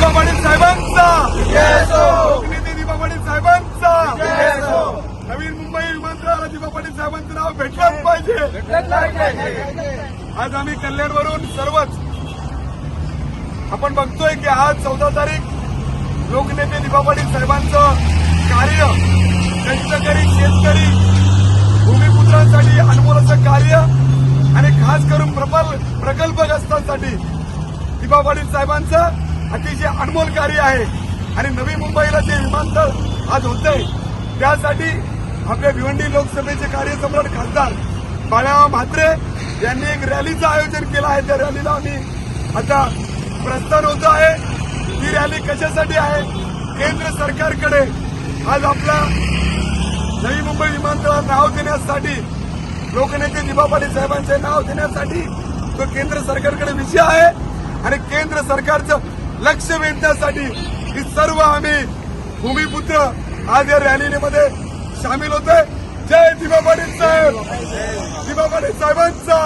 दिबा पाटील साहेबांचा. लोकनेते दिबा पाटील साहेबांचा. नवीन मुंबई विमानतळाला दिबा पाटील साहेबांचं नाव भेटलंच पाहिजे. आज आम्ही कल्याणवरून सर्वच. आपण बघतोय की आज चौदा तारीख लोकनेते दिबा पाटील साहेबांचं कार्य. कष्टकरी शेतकरी भूमिपुत्रांसाठी अनमोल असं कार्य आणि खास करून प्रबल प्रकल्पग्रस्तांसाठी दिबा पाटील साहेबांचं अतिशय अनमोल कार्य आहे. आणि नवी मुंबईला जे विमानतळ आज होतंय त्यासाठी आपल्या भिवंडी लोकसभेचे कार्यसम्राट खासदार बाळाराव म्हात्रे यांनी एक रॅलीचं आयोजन केलं आहे. त्या रॅलीला आम्ही आता प्रस्थान होत आहे. ही रॅली कशासाठी आहे? केंद्र सरकारकडे आज आपला नवी मुंबई विमानतळाला नाव देण्यासाठी लोकनेते दिबा साहेबांचे नाव देण्यासाठी तो केंद्र सरकारकडे विषय आहे. आणि केंद्र सरकारचं लक्ष वेधण्यासाठी ही सर्व आम्ही भूमिपुत्र आज या रॅलीमध्ये सामील होतोय. जय दिबा पाटील साहेब. दिबा पाटील साहेबांचा